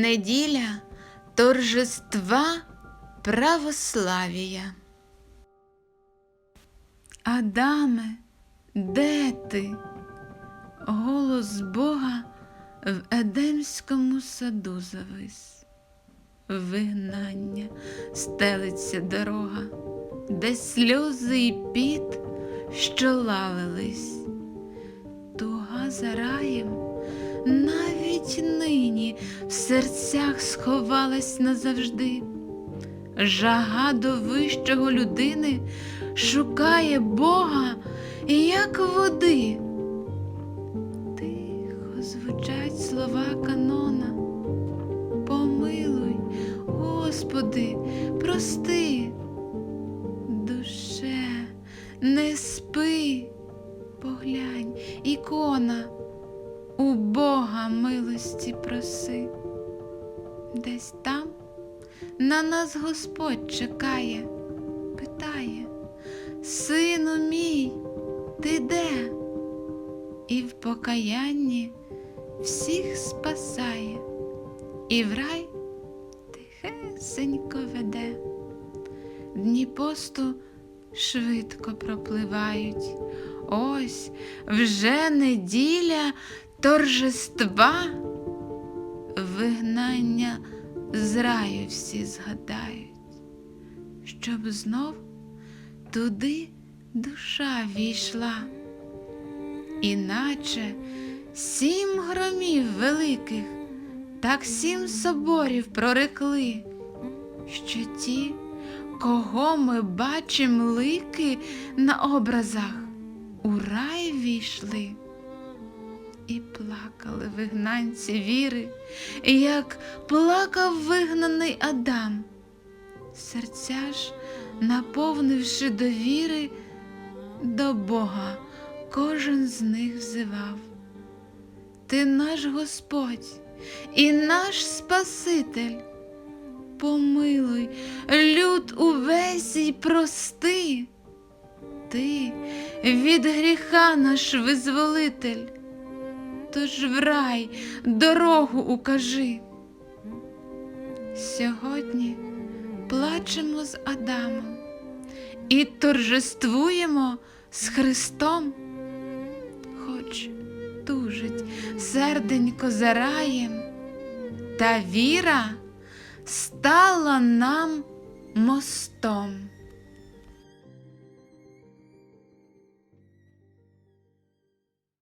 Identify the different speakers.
Speaker 1: Неділя торжества православія. Адаме, де ти? Голос Бога в Едемському саду завис. Вигнання стелиться дорога, де сльози й піт, що лавились. Туга за раєм серцях сховалась назавжди. Жага до вищого людини шукає Бога, як води. Тихо звучать слова канона. Помилуй, Господи, прости, душе, не спи, поглянь, ікона, у Бога милості проси. Десь там на нас Господь чекає, питає, Сину мій, ти де? І в покаянні всіх спасає, і в рай тихесенько веде. Дні посту швидко пропливають. Ось вже неділя торжества, вигнання з раю всі згадають, щоб знов туди душа війшла, іначе сім громів великих, так сім соборів прорекли, що ті, кого ми бачим лики на образах, у рай війшли. І плакали вигнанці віри, як плакав вигнаний Адам. Серця ж, наповнивши довіри, до Бога кожен з них взивав. Ти наш Господь і наш Спаситель. Помилуй, люд увесь й прости. Ти від гріха наш визволитель тож в рай дорогу укажи. Сьогодні плачемо з Адамом і торжествуємо з Христом, хоч тужить серденько за раєм, та віра стала нам мостом.